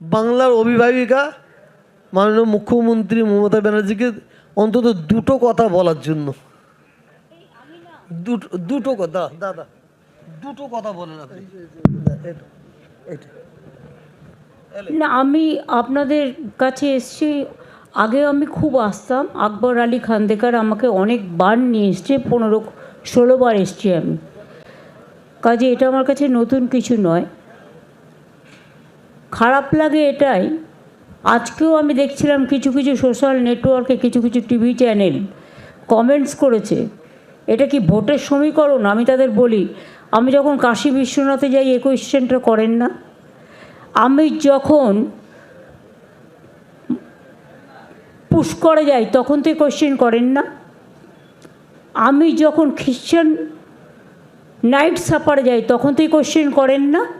বাংলার অভিভাবিকা, মাননীয় মুখ্যমন্ত্রী মমতা ব্যানার্জিকে অন্তত দুটো কথা বলার জন্য। দুটো কথা দাদা দুটো কথা বলেন আপনি। না, আমি আপনাদের কাছে এসছি আগে আমি খুব আসতাম। আকবর আলী খান্দেকার আমাকে অনেকবার নিয়ে এসছে, পনেরো ষোলোবার এসছি আমি। কাজে এটা আমার কাছে নতুন কিছু নয়। খারাপ লাগে এটাই। আজকেও আমি দেখছিলাম কিছু কিছু সোশ্যাল নেটওয়ার্কে কিছু কিছু টিভি চ্যানেল কমেন্টস করেছে। এটা কি ভোটের সমীকরণ? আমি তাদের বলি, আমি যখন কাশী বিশ্বনাথে যাই এই কোয়েশ্চেনটা করেন না। আমি যখন পুষ্করে যাই, তখন তো কোশ্চেন করেন না। আমি যখন খ্রিশ্চান নাইট সাপারে যাই, তখন তো কোশ্চেন করেন না।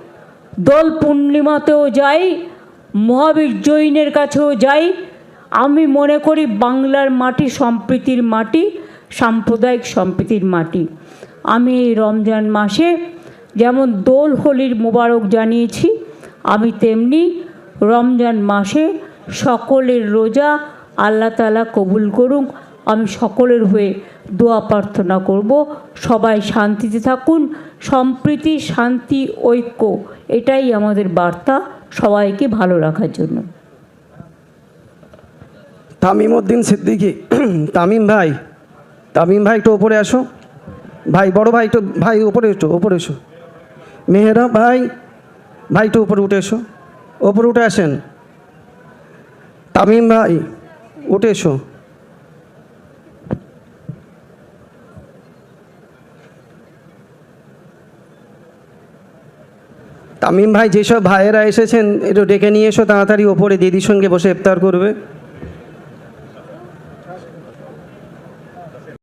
দোল পূর্ণিমাতেও যাই, মহাবীর জৈনের কাছেও যাই। আমি মনে করি বাংলার মাটি সম্প্রীতির মাটি, সাম্প্রদায়িক সম্প্রীতির মাটি। আমি এই রমজান মাসে যেমন দোল হোলির মোবারক জানিয়েছি, আমি তেমনি রমজান মাসে সকলের রোজা আল্লাহ তালা কবুল করুক আমি সকলের হয়ে দোয়া প্রার্থনা করব। সবাই শান্তিতে থাকুন, সম্প্রীতি, শান্তি, ঐক্য, এটাই আমাদের বার্তা সবাইকে ভালো রাখার জন্য। তামিম উদ্দিন সিদ্দিকি, তামিম ভাই তামিম ভাই একটু ওপরে আসো। ভাই, বড় ভাই একটু, ভাই ওপরে এসো ওপরে এসো। মেহেরা ভাই ভাই একটু উপরে উঠে এসো। ওপরে উঠে আসেন। তামিম ভাই, উঠে এসো। তামিম ভাই, যেসব ভাইয়েরা এসেছেন, একটু ডেকে নিয়ে এসো, তাড়াতাড়ি ওপরে দিদির সঙ্গে বসে ইফতার করবে।